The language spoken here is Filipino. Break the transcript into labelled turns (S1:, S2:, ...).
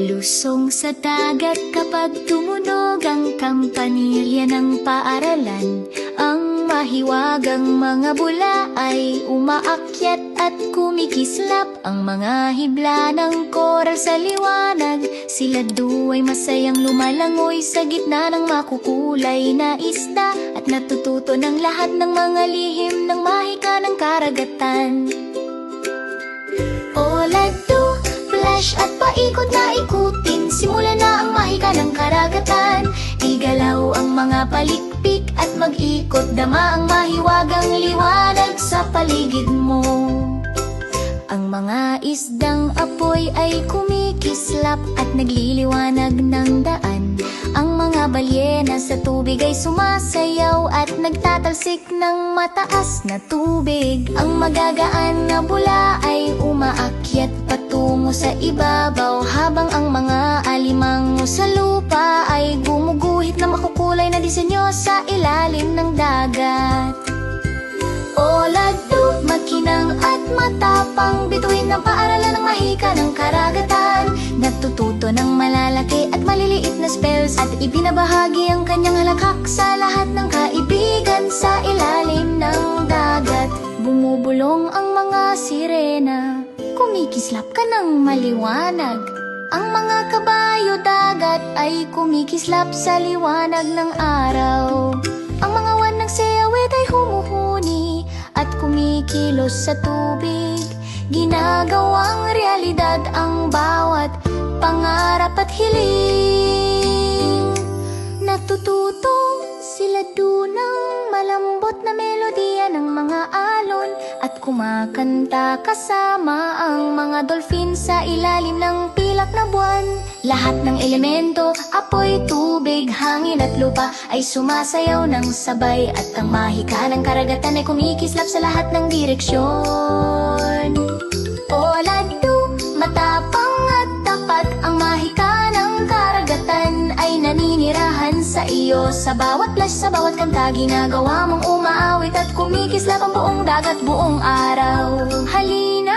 S1: Lusong sa dagat kapag tumunog ang kampanilya ng paaralan Ang mahiwagang mga bula ay umaakyat at kumikislap. Ang mga hibla ng koral sa liwanag Sila do ay masayang lumalangoy sa gitna ng makukulay na isda At natututo ng lahat ng mga lihim ng mahika ng karagatan karagatan. Igalaw ang mga palikpik at mag-ikot. Dama ang mahiwagang liwanag sa paligid mo. Ang mga isdang apoy ay kumikislap At nagliliwanag ng daan. Ang mga balyena sa tubig ay sumasayaw At nagtatalsik ng mataas na tubig. Ang magagaan na bula ay umaakyat patungo sa ibabaw Habang ang mga alimango sa lupa ay gumuguhit na makukulay na disenyo sa ilalim ng dagat. Olado, makinang at matapang Bituin ng paaralan ng mahika ng karagatan. Natututo ng malalaki at maliliit na spells At ibinabahagi ang kanyang halakhak sa lahat ng kaibigan Sa ilalim ng dagat. Bumubulong ang Kumikislap ka ng maliwanag. Ang mga kabayo dagat ay kumikislap sa liwanag ng araw. Ang mga wanang siyawit ay humuhuni At kumikilos sa tubig. Ginagawang realidad ang bawat pangarap at hiling. Natututo sila dunang malambot na melodiya ng mga kumakanta kasama ang mga dolphin sa ilalim ng pilak na buwan. Lahat ng elemento, apoy, tubig, hangin at lupa Ay sumasayaw ng sabay At ang mahika ng karagatan ay kumikislap sa lahat ng direksyon iyo Sa bawat flash, sa bawat kanta Ginagawa mong umaawit At kumikislap ang buong dagat buong araw. Halina